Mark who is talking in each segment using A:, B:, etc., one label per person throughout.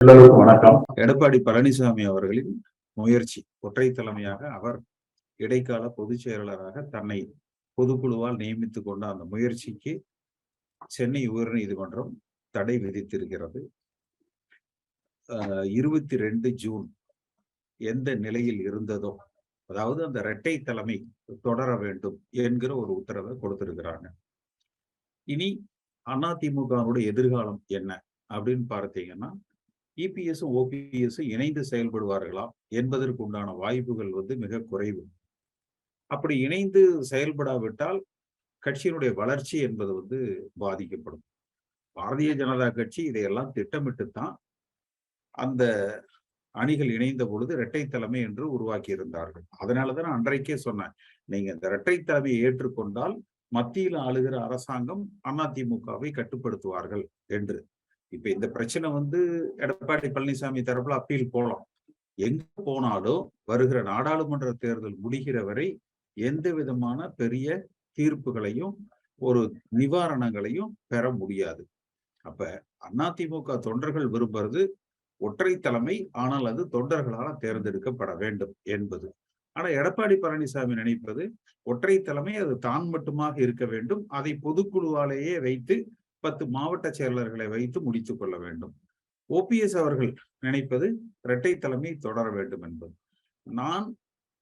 A: எல்லோருக்கும் வணக்கம்.
B: எடப்பாடி பழனிசாமி அவர்களின் முயற்சி ஒற்றை தலைமையாக அவர் இடைக்கால பொதுச் செயலாளராக தன்னை பொதுக்குழுவால் நியமித்துக் கொண்ட அந்த முயற்சிக்கு சென்னை உயர்நீதிமன்றம் தடை விதித்திருக்கிறது. இருபத்தி ரெண்டு ஜூன் எந்த நிலையில் இருந்ததோ அதாவது அந்த இரட்டை தலைமை தொடர வேண்டும் என்கிற ஒரு உத்தரவை கொடுத்திருக்கிறாங்க. இனி அதிமுகவுடைய எதிர்காலம் என்ன அப்படின்னு பார்த்தீங்கன்னா இபிஎஸ் ஓபிஎஸ் இணைந்து செயல்படுவார்களா என்பதற்கு உண்டான வாய்ப்புகள் வந்து மிக குறைவு. அப்படி இணைந்து செயல்படாவிட்டால் கட்சியினுடைய வளர்ச்சி என்பது வந்து பாதிக்கப்படும். பாரதிய ஜனதா கட்சி இதையெல்லாம் திட்டமிட்டு தான் அந்த அணிகள் இணைந்த பொழுது இரட்டை தலைமை என்று உருவாக்கி இருந்தார்கள் அதனாலதான் அன்றைக்கே சொன்னேன் நீங்க இந்த இரட்டை தலைமையை ஏற்றுக்கொண்டால் மத்தியில் ஆளுகிற அரசாங்கம் அதிமுகவை கட்டுப்படுத்துவார்கள் என்று. இப்ப இந்த பிரச்சனை வந்து எடப்பாடி பழனிசாமி தரப்புல அப்பீல் போலாம். எங்க போனாலும் வருகிற நாடாளுமன்ற தேர்தல் முடிகிற வரை எந்த விதமான பெரிய தீர்ப்புகளையும் ஒரு நிவாரணங்களையும் பெற முடியாது. அப்ப அதிமுக தொண்டர்கள் விரும்புறது ஒற்றை தலைமை ஆனால் அது தொண்டர்களால் தேர்ந்தெடுக்கப்பட வேண்டும் என்பது. ஆனா எடப்பாடி பழனிசாமி நினைப்பது ஒற்றை தலைமை அது தான் மட்டுமாக இருக்க வேண்டும். அதை பொதுக்குழுவாலேயே வைத்து பத்து மாவட்ட செயலர்களை வைத்து முடித்துக் கொள்ள வேண்டும். ஓபிஎஸ் அவர்கள் நினைப்பது இரட்டை தலைமை தொடர வேண்டும் என்பது. நான்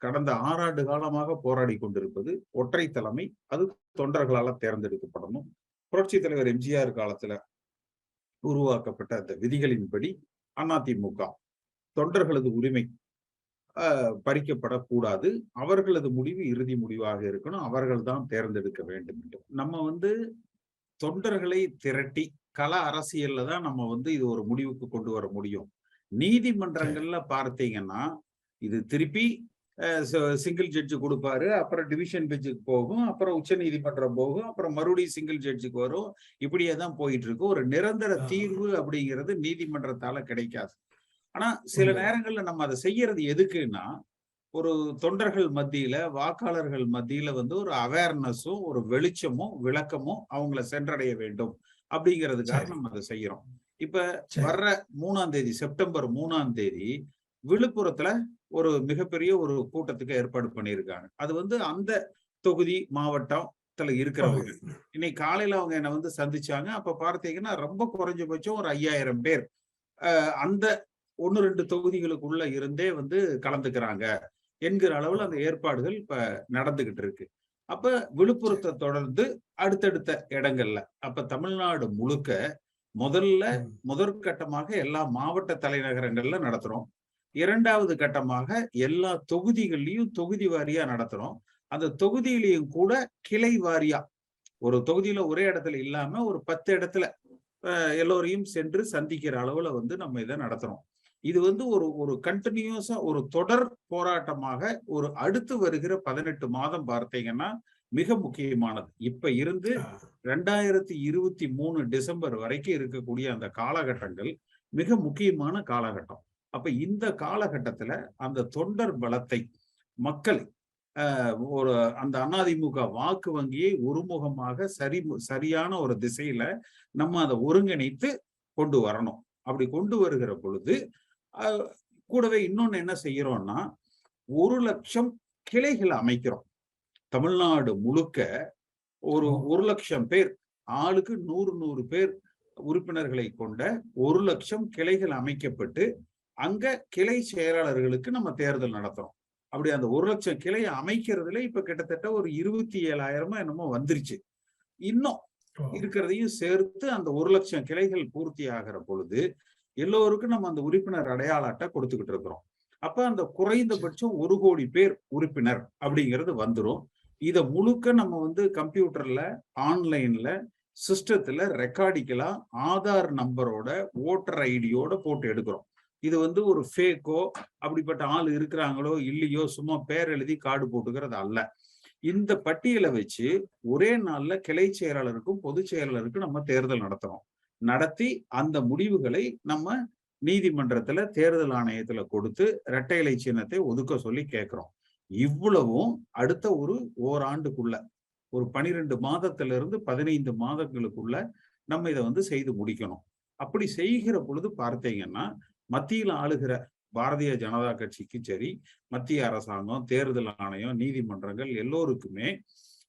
B: கடந்த ஆறாண்டு காலமாக போராடி கொண்டிருப்பது ஒற்றை தலைமை அது தொண்டர்களால் தேர்ந்தெடுக்கப்படணும். புரட்சி தலைவர் எம்ஜிஆர் காலத்துல உருவாக்கப்பட்ட அந்த விதிகளின்படி அதிமுக தொண்டர்களது உரிமை பறிக்கப்படக்கூடாது. அவர்களது முடிவு இறுதி முடிவாக இருக்கணும். அவர்கள் தான் தேர்ந்தெடுக்க வேண்டும் என்று. நம்ம வந்து தொண்டர்களை திரட்டி கள அரசியல்ல தான் நம்ம வந்து இது ஒரு முடிவுக்கு கொண்டு வர முடியும். நீதிமன்றங்கள்ல பார்த்தீங்கன்னா இது திருப்பி சிங்கிள் ஜட்ஜு கொடுப்பாரு அப்புறம் டிவிஷன் பெஞ்சுக்கு போகும் அப்புறம் உச்ச நீதிமன்றம் போகும் அப்புறம் மறுபடியும் சிங்கிள் ஜட்ஜுக்கு வரும். இப்படியே தான் போயிட்டு இருக்கு ஒரு நிரந்தர தீர்வு அப்படிங்கிறது நீதிமன்றத்தால கிடைக்காது. ஆனா சில நேரங்கள்ல நம்ம அதை செய்யறது எதுக்குன்னா ஒரு தொண்டர்கள் மத்தியில வாக்காளர்கள் மத்தியில வந்து ஒரு அவேர்னஸும் ஒரு வெளிச்சமும் விளக்கமும் அவங்கள சென்றடைய வேண்டும். அப்படிங்கிறதுக்காக நம்ம அதை செய்யறோம். இப்ப வர்ற மூணாம் தேதி செப்டம்பர் மூணாம் தேதி விழுப்புரத்துல ஒரு மிகப்பெரிய ஒரு கூட்டத்துக்கு ஏற்பாடு பண்ணியிருக்காங்க. அது வந்து அந்த தொகுதி மாவட்டத்துல இருக்கிறவங்க. இன்னைக்கு காலையில அவங்க என்ன வந்து சந்திச்சாங்க. அப்ப பார்த்தீங்கன்னா ரொம்ப குறைஞ்சபட்சம் ஒரு ஐயாயிரம் பேர். அந்த ஒன்னு ரெண்டு தொகுதிகளுக்குள்ள இருந்தே வந்து கலந்துக்கிறாங்க. என்கிற அளவுல அந்த ஏற்பாடுகள் இப்ப நடந்துகிட்டு இருக்கு. அப்ப விழுப்புரத்தை தொடர்ந்து அடுத்தடுத்த இடங்கள்ல அப்ப தமிழ்நாடு முழுக்க முதல்ல முதற்கட்டமாக எல்லா மாவட்ட தலைநகரங்கள்ல நடத்துறோம். இரண்டாவது கட்டமாக எல்லா தொகுதிகள்லயும் தொகுதி வாரியா நடத்துறோம். அந்த தொகுதியிலையும் கூட கிளை வாரியா ஒரு தொகுதியில ஒரே இடத்துல இல்லாம ஒரு பத்து இடத்துல எல்லோரையும் சென்று சந்திக்கிற அளவுல வந்து நம்ம இதை நடத்துறோம். இது வந்து ஒரு ஒரு கண்டினியூஸா ஒரு தொடர் போராட்டமாக ஒரு அடுத்து வருகிற பதினெட்டு மாதம் பார்த்தீங்கன்னா மிக முக்கியமானது. இப்ப இருந்து ரெண்டாயிரத்தி இருபத்தி மூணு டிசம்பர் வரைக்கும் இருக்கக்கூடிய அந்த காலகட்டங்கள் மிக முக்கியமான காலகட்டம். அப்ப இந்த காலகட்டத்துல அந்த தொண்டர் பலத்தை மக்கள் ஒரு அந்த அதிமுக வாக்கு வங்கியை ஒருமுகமாக சரி சரியான ஒரு திசையில நம்ம அதை ஒருங்கிணைத்து கொண்டு வரணும். அப்படி கொண்டு வருகிற பொழுது கூடவே இன்னொன்னு என்ன செய்யறோம்னா ஒரு லட்சம் கிளைகள் அமைக்கிறோம். தமிழ்நாடு முழுக்க ஒரு ஒரு லட்சம் பேர் ஆளுக்கு நூறு நூறு பேர் உறுப்பினர்களை கொண்ட ஒரு லட்சம் கிளைகள் அமைக்கப்பட்டு அங்க கிளை செயலாளர்களுக்கு நம்ம தேர்தல் நடத்துறோம். அப்படி அந்த ஒரு லட்சம் கிளையை அமைக்கிறதுல இப்ப கிட்டத்தட்ட ஒரு இருபத்தி ஏழாயிரமா என்னமோ வந்துருச்சு. இன்னும் இருக்கிறதையும் சேர்த்து அந்த ஒரு லட்சம் கிளைகள் பூர்த்தி ஆகிற பொழுது எல்லோருக்கும் நம்ம அந்த உறுப்பினர் அடையாள அட்டை கொடுத்துக்கிட்டு இருக்கிறோம். அப்ப அந்த குறைந்தபட்சம் ஒரு கோடி பேர் உறுப்பினர் அப்படிங்கிறது வந்துடும் இதை முழுக்க நம்ம வந்து கம்ப்யூட்டர்ல ஆன்லைன்ல சிஸ்டத்துல ரெக்கார்டிக்கலா ஆதார் நம்பரோட ஓட்டர் ஐடியோட போட்டு எடுக்கிறோம். இது வந்து ஒரு ஃபேக்கோ அப்படிப்பட்ட ஆள் இருக்கிறாங்களோ இல்லையோ சும்மா பேர் எழுதி கார்டு போட்டுக்கிறது அல்ல. இந்த பட்டியலை வச்சு ஒரே நாள்ல கிளை செயலாளருக்கும் பொதுச் செயலாளருக்கும் நம்ம தேர்தல் நடத்துறோம். நடத்தி அந்த முடிவுகளை நம்ம நீதிமன்றத்துல தேர்தல் ஆணையத்துல கொடுத்து இரட்டை இலை சின்னத்தை ஒதுக்க சொல்லி கேட்கிறோம். இவ்வளவும் அடுத்த ஒரு ஓராண்டுக்குள்ள ஒரு பனிரெண்டு மாதத்துல இருந்து பதினைந்து மாதங்களுக்குள்ள நம்ம இதை வந்து செய்து முடிக்கணும். அப்படி செய்கிற பொழுது பார்த்தீங்கன்னா மத்தியில் ஆளுகிற பாரதிய ஜனதா கட்சிக்கு சரி மத்திய அரசாங்கம் தேர்தல் ஆணையம் நீதிமன்றங்கள் எல்லோருக்குமே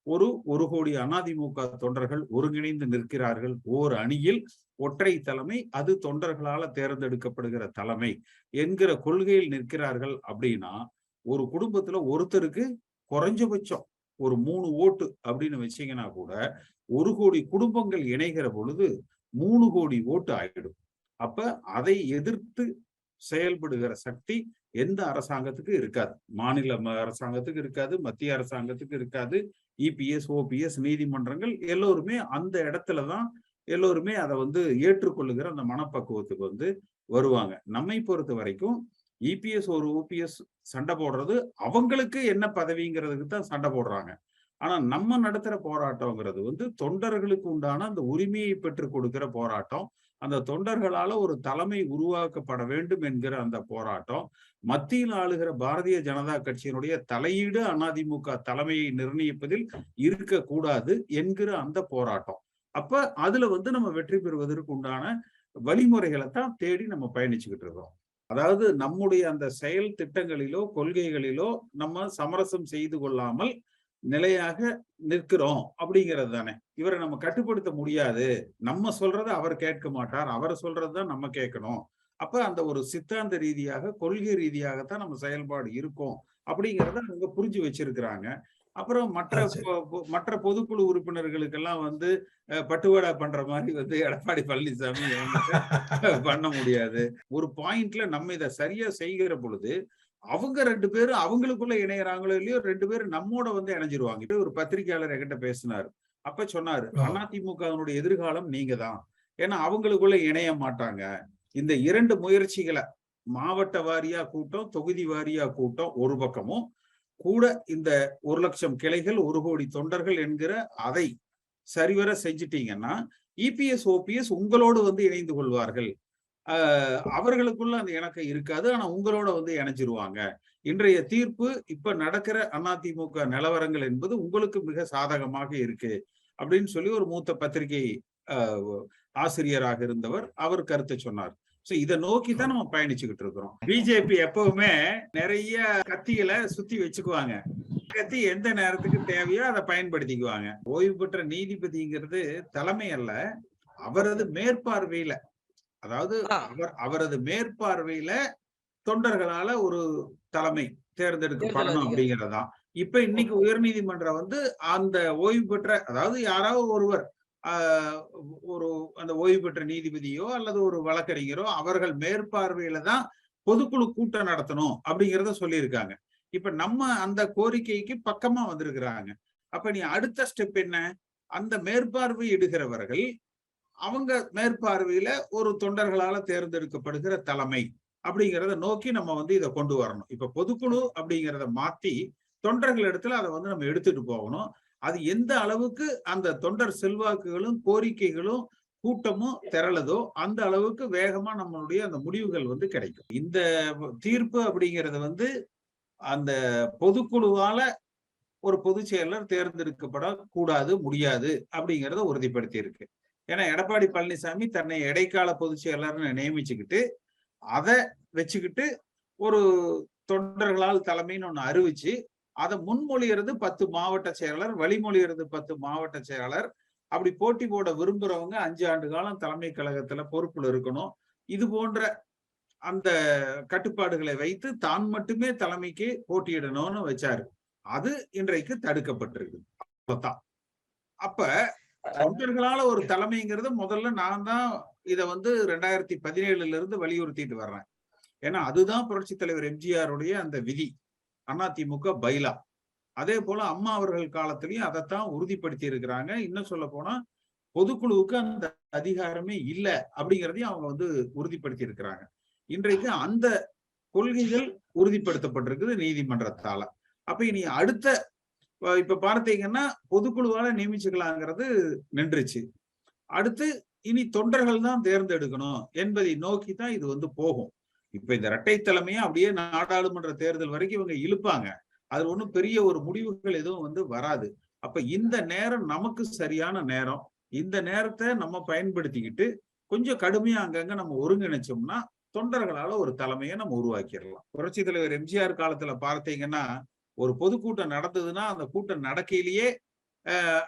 B: ஒரு ஒரு கோடி அதிமுக தொண்டர்கள் ஒருங்கிணைந்து நிற்கிறார்கள் ஓர் அணியில் ஒற்றை தலைமை அது தொண்டர்களால தேர்ந்தெடுக்கப்படுகிற தலைமை என்கிற கொள்கையில் நிற்கிறார்கள் அப்படின்னா ஒரு குடும்பத்துல ஒருத்தருக்கு குறைஞ்சபட்சம் ஒரு மூணு ஓட்டு அப்படின்னு வச்சீங்கன்னா கூட ஒரு கோடி குடும்பங்கள் இணைகிற பொழுது மூணு கோடி ஓட்டு ஆகிடும் அப்ப அதை எதிர்த்து செயல்படுகிற சக்தி எந்த அரசாங்கத்துக்கு இருக்காது. மாநில அரசாங்கத்துக்கு இருக்காது மத்திய அரசாங்கத்துக்கு இருக்காது. இபிஎஸ் ஓபிஎஸ் நீதிமன்றங்கள் எல்லோருமே அந்த இடத்துல தான் எல்லோருமே அதை வந்து ஏற்றுக்கொள்ளுகிற அந்த மனப்பக்குவத்துக்கு வந்து வருவாங்க. நம்மை பொறுத்த வரைக்கும் இபிஎஸ் ஒரு ஓபிஎஸ் சண்டை போடுறது அவங்களுக்கு என்ன பதவிங்கிறதுக்கு தான் சண்டை போடுறாங்க. ஆனா நம்ம நடத்துற போராட்டம்ங்கிறது வந்து தொண்டர்களுக்கு உண்டான அந்த உரிமையை பெற்றுக் கொடுக்கிற போராட்டம். அந்த தொண்டர்களால ஒரு தலைமை உருவாக்கப்பட வேண்டும் என்கிற அந்த போராட்டம் மத்தியில் ஆளுகிற பாரதிய ஜனதா கட்சியினுடைய தலையீடு அதிமுக தலைமையை நிர்ணயிப்பதில் இருக்கக்கூடாது என்கிற அந்த போராட்டம். அப்ப அதுல வந்து நம்ம வெற்றி பெறுவதற்கு உண்டான வழிமுறைகளை தான் தேடி நம்ம பயணிச்சுக்கிட்டு இருக்கோம். அதாவது நம்முடைய அந்த செயல் திட்டங்களிலோ கொள்கைகளிலோ நம்ம சமரசம் செய்து கொள்ளாமல் நிலையாக நிற்கிறோம் அப்படிங்கிறது தானே. இவரை நம்ம கட்டுப்படுத்த முடியாது. நம்ம சொல்றத அவர் கேட்க மாட்டார். அவர் சொல்றதுதான் நம்ம கேட்கணும். அப்ப அந்த ஒரு சித்தாந்த ரீதியாக கொள்கை ரீதியாகத்தான் நம்ம செயல்பாடு இருக்கும் அப்படிங்கிறத அவங்க புரிஞ்சு வச்சிருக்கிறாங்க. அப்புறம் மற்ற மற்ற பொதுக்குழு உறுப்பினர்களுக்கெல்லாம் வந்து பட்டுவாடா பண்ற மாதிரி வந்து எடப்பாடி பழனிசாமி பண்ண முடியாது. ஒரு பாயிண்ட்ல நம்ம இதை சரியா செய்கிற பொழுது அவங்க ரெண்டு பேரும் அவங்களுக்குள்ள இணையறாங்களோ இல்லையோ ரெண்டு பேரும் நம்மோட வந்து இணைஞ்சிருவாங்க. ஒரு பத்திரிகையாளர் என்கிட்ட பேசினாரு. அப்ப சொன்னாரு அதிமுக எதிர்காலம் நீங்க தான். ஏன்னா அவங்களுக்குள்ள இணைய மாட்டாங்க. இந்த இரண்டு முயற்சிகளை மாவட்ட வாரியா கூட்டம் தொகுதி வாரியா கூட்டம் ஒரு பக்கமும் கூட இந்த ஒரு லட்சம் கிளைகள் ஒரு கோடி தொண்டர்கள் என்கிற அதை சரிவர செஞ்சிட்டீங்கன்னா இபிஎஸ் ஓபிஎஸ் உங்களோடு வந்து இணைந்து கொள்வார்கள். அவர்களுக்குள்ள அந்த இணக்கம் இருக்காது. ஆனா உங்களோட வந்து இணைஞ்சிருவாங்க. இன்றைய தீர்ப்பு இப்ப நடக்கிற அதிமுக நிலவரங்கள் என்பது உங்களுக்கு மிக சாதகமாக இருக்கு அப்படின்னு சொல்லி ஒரு மூத்த பத்திரிகை ஆசிரியராக இருந்தவர் அவர் கருத்தை சொன்னார். சோ இதை நோக்கி தான் நம்ம பயணிச்சுக்கிட்டு இருக்கிறோம். பிஜேபி எப்பவுமே நிறைய கத்திகளை சுத்தி வச்சுக்குவாங்க. கத்தி எந்த நேரத்துக்கு தேவையோ அதை பயன்படுத்திக்குவாங்க. ஓய்வு பெற்ற நீதிபதிங்கிறது தலைமை அல்ல அவரது மேற்பார்வையில. அதாவது அவர் அவரது மேற்பார்வையில தொண்டர்களால ஒரு தலைமை தேர்ந்தெடுக்கப்படணும் அப்படிங்கறதுதான். இப்ப இன்னைக்கு உயர் நீதிமன்றம் வந்து அந்த ஓய்வு பெற்ற அதாவது யாராவது ஒருவர் ஒரு அந்த ஓய்வு பெற்ற நீதிபதியோ அல்லது ஒரு வழக்கறிஞரோ அவர்கள் மேற்பார்வையில தான் பொதுக்குழு கூட்டம் நடத்தணும் அப்படிங்கிறத சொல்லியிருக்காங்க. இப்ப நம்ம அந்த கோரிக்கைக்கு பக்கமா வந்திருக்கிறாங்க. அப்ப நீ அடுத்த ஸ்டெப் என்ன? அந்த மேற்பார்வை இடுகிறவர்கள் அவங்க மேற்பார்வையில ஒரு தொண்டர்களால தேர்ந்தெடுக்கப்படுகிற தலைமை அப்படிங்கிறத நோக்கி நம்ம வந்து இதை கொண்டு வரணும். இப்ப பொதுக்குழு அப்படிங்கிறத மாத்தி தொண்டர்கள் இடத்துல அதை வந்து நம்ம எடுத்துட்டு போகணும். அது எந்த அளவுக்கு அந்த தொண்டர் செல்வாக்குகளும் கோரிக்கைகளும் கூட்டமும் திரளதோ அந்த அளவுக்கு வேகமா நம்மளுடைய அந்த முடிவுகள் வந்து கிடைக்கும். இந்த தீர்ப்பு அப்படிங்கிறது வந்து அந்த பொதுக்குழுவால ஒரு பொதுச் செயலர் தேர்ந்தெடுக்கப்படக்கூடாது முடியாது அப்படிங்கிறத உறுதிப்படுத்தி இருக்கு ஏன்னா எடப்பாடி பழனிசாமி தன்னை இடைக்கால பொதுச் செயலர்னு நியமிச்சுக்கிட்டு அதை வச்சுக்கிட்டு ஒரு தொண்டர்களால் தலைமைன்னு ஒன்று அறிவிச்சு அதை முன்மொழிகிறது பத்து மாவட்ட செயலாளர் வழிமொழிகிறது பத்து மாவட்ட செயலாளர். அப்படி போட்டி போட விரும்புறவங்க அஞ்சு ஆண்டு காலம் தலைமை கழகத்துல பொறுப்புல இருக்கணும். இது போன்ற அந்த கட்டுப்பாடுகளை வைத்து தான் மட்டுமே தலைமைக்கு போட்டியிடணும்னு வச்சாரு. அது இன்றைக்கு தடுக்கப்பட்டிருக்கு அப்ப தொண்டர்களால ஒரு தலைமைங்கிறது முதல்ல நான் தான் இத வந்து ரெண்டாயிரத்தி பதினேழுல இருந்து வலியுறுத்திட்டு வர்றேன். ஏன்னா அதுதான் புரட்சி தலைவர் எம்ஜிஆருடைய அந்த விதி. அதிமுக பைலா. அதே போல அம்மா அவர்கள் காலத்திலையும் அதைத்தான் உறுதிப்படுத்தி இருக்கிறாங்க இன்னும் சொல்ல போனா பொதுக்குழுவுக்கு அந்த அதிகாரமே இல்லை அப்படிங்கிறதையும் அவங்க வந்து உறுதிப்படுத்தி இருக்கிறாங்க இன்றைக்கு அந்த கொள்கைகள் உறுதிப்படுத்தப்பட்டிருக்குது நீதிமன்றத்தால. அப்ப இனி அடுத்த இப்ப பார்த்தீங்கன்னா பொதுக்குழுவால நியமிச்சுக்கலாங்கிறது நின்றுச்சு. அடுத்து இனி தொண்டர்கள் தான் தேர்ந்தெடுக்கணும் என்பதை நோக்கி தான் இது வந்து போகும். இப்ப இந்த இரட்டை தலைமையை அப்படியே நாடாளுமன்ற தேர்தல் வரைக்கும் இவங்க இழுப்பாங்க. அது ஒண்ணும் பெரிய ஒரு முடிவுகள் எதுவும் வந்து வராது. அப்ப இந்த நேரம் நமக்கு சரியான நேரம். இந்த நேரத்தை நம்ம பயன்படுத்திக்கிட்டு கொஞ்சம் கடுமையா அங்கங்க நம்ம ஒருங்கிணைச்சோம்னா தொண்டர்களால ஒரு தலைமையை நம்ம உருவாக்கிடலாம். புரட்சி தலைவர் எம்ஜிஆர் காலத்துல பார்த்தீங்கன்னா ஒரு பொதுக்கூட்டம் நடந்ததுன்னா அந்த கூட்டம் நடக்கையிலேயே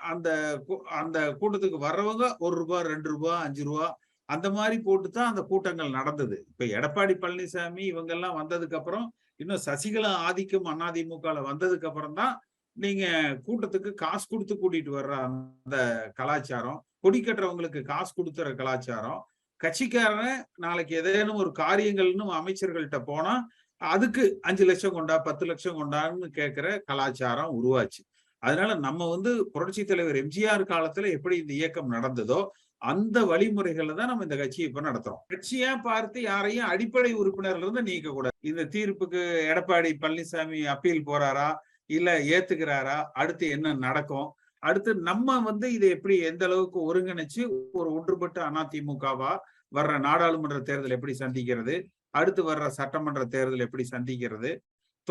B: அந்த கூ- அந்த கூட்டத்துக்கு வர்றவங்க ஒரு ரூபாய் ரெண்டு ரூபாய் அஞ்சு ரூபா அந்த மாதிரி போட்டு தான் அந்த கூட்டங்கள் நடந்தது. இப்ப எடப்பாடி பழனிசாமி இவங்கெல்லாம் வந்ததுக்கப்புறம் வந்ததுக்கு அப்புறம் இன்னும் சசிகலா ஆதிக்கம் அதிமுக வந்ததுக்கு அப்புறம் தான் நீங்க கூட்டத்துக்கு காசு கொடுத்து கூட்டிட்டு வர்ற அந்த கலாச்சாரம் கொடி கட்டுறவங்களுக்கு காசு கொடுத்துற கலாச்சாரம் கட்சிக்காரன் நாளைக்கு ஏதேனும் ஒரு காரியங்கள்னு அமைச்சர்கள்ட்ட போனா அதுக்கு அஞ்சு லட்சம் கொண்டா பத்து லட்சம் கொண்டான்னு கேட்கிற கலாச்சாரம் உருவாச்சு. அதனால நம்ம வந்து புரட்சி தலைவர் எம்ஜிஆர் காலத்துல எப்படி இந்த இயக்கம் நடந்ததோ அந்த வழிமுறைகள்ல தான் நம்ம இந்த கட்சியை இப்ப நடத்துறோம். கட்சியா பார்த்து யாரையும் அடிப்படை உறுப்பினர்ல இருந்து நீக்க கூடாது. இந்த தீர்ப்புக்கு எடப்பாடி பழனிசாமி அப்பீல் போறாரா இல்ல ஏத்துக்கிறாரா அடுத்து என்ன நடக்கும்? அடுத்து நம்ம வந்து இதை எப்படி எந்த அளவுக்கு ஒருங்கிணைச்சு ஒரு ஒன்றுபட்ட அதிமுகவா வர்ற நாடாளுமன்ற தேர்தல் எப்படி சந்திக்கிறது? அடுத்து வர்ற சட்டமன்ற தேர்தல் எப்படி சந்திக்கிறது?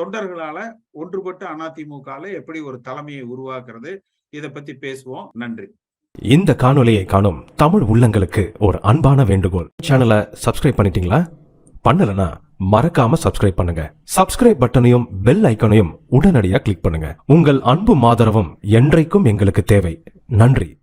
B: தொண்டர்களால ஒன்றுபட்ட அதிமுகல எப்படி ஒரு தலைமையை உருவாக்குறது? இதை பத்தி பேசுவோம். நன்றி.
A: இந்த காணொலியை காணும் தமிழ் உள்ளங்களுக்கு ஒரு அன்பான வேண்டுகோள். சேனலை சப்ஸ்கிரைப் பண்ணிட்டீங்களா? பண்ணலனா மறக்காம சப்ஸ்கிரைப் பண்ணுங்க. சப்ஸ்கிரைப் பட்டனையும் பெல் ஐக்கனையும் உடனடியாக கிளிக் பண்ணுங்க. உங்கள் அன்பும் ஆதரவும் என்றைக்கும் எங்களுக்கு தேவை. நன்றி.